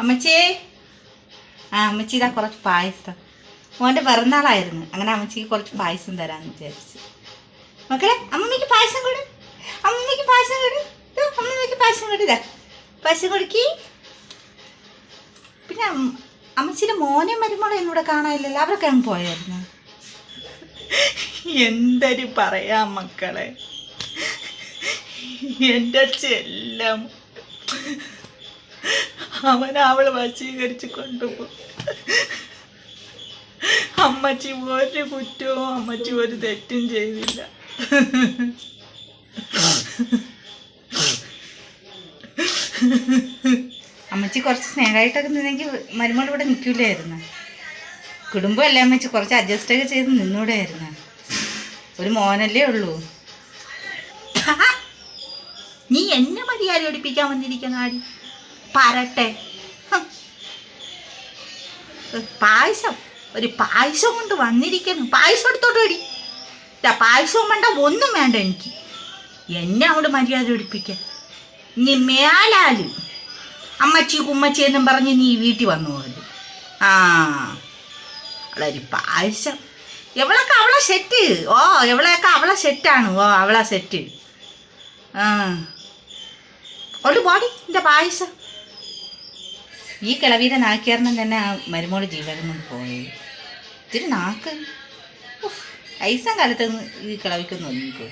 അമ്മച്ചി. ആ അമ്മച്ചി ഇതാ കുറച്ച് പായസം. മോന്റെ പിറന്നാളായിരുന്നു. അങ്ങനെ അമ്മച്ചിക്ക് കുറച്ച് പായസം തരാമെന്ന് വിചാരിച്ചു. മക്കളെ അമ്മമ്മയ്ക്ക് പായസം കൊടു. അമ്മമ്മയ്ക്ക് പായസം കൊടു. അമ്മമ്മയ്ക്ക് പായസം കൊടു പായസം കൊടുക്കി. പിന്നെ അമ്മ- അമ്മച്ചിയുടെ മോനെ മരുമോളെ എന്നൂടെ കാണാനില്ലല്ലോ. അവരൊക്കെ അങ്ങ് പോയായിരുന്നു? എന്തൊരു പറയാ മക്കളെ. എന്റെ ചെല്ലം അവൻ അവൾ വശീകരിച്ച് കൊണ്ടുപോകും അമ്മച്ചി ഒരു കുറ്റവും അമ്മച്ചി ഒരു തെറ്റും ചെയ്തില്ല. അമ്മച്ചി കുറച്ച് സ്നേഹമായിട്ടൊക്കെ നിന്നെങ്കിൽ മരുമോൾ ഇവിടെ നിൽക്കില്ലായിരുന്നു. കുടുംബമല്ലേ അമ്മച്ചി? കുറച്ച് അഡ്ജസ്റ്റ് ഒക്കെ ചെയ്ത് നിന്നൂടെയായിരുന്നു ഒരു മോനല്ലേ ഉള്ളൂ. നീ എന്നെ മര്യാദ പഠിപ്പിക്കാൻ വന്നിരിക്കുന്ന ആടി. പറട്ടെ ഹ്. പായസം. ഒരു പായസം കൊണ്ട് വന്നിരിക്കുന്നു. പായസം എടുത്തോട്ട് വേടി. പായസവും വേണ്ട ഒന്നും വേണ്ട എനിക്ക്. എന്നെ അവിടെ മര്യാദ പഠിപ്പിക്കാൻ നീ മേലാൽ. അമ്മച്ചി കുമ്മച്ചി എന്നും പറഞ്ഞ് നീ വീട്ടിൽ വന്നു പോലും ആ. അവളൊരു പായസം. എവളൊക്കെ അവളെ സെറ്റ് ഓ എവളെയൊക്കെ അവളെ സെറ്റാണ് ഓ അവളെ സെറ്റ് ആ. ഒരു പാടി എന്റെ പായസം. ഈ കിളവീരെ നാക്കിയാരണം തന്നെ ആ മരുമോൾ ജീവകം കൊണ്ട് പോയി. ഇത്തിരി നാക്ക്. ഐസം കാലത്ത് ഈ കിളവിക്കൊന്നും ഒന്നിക്കോ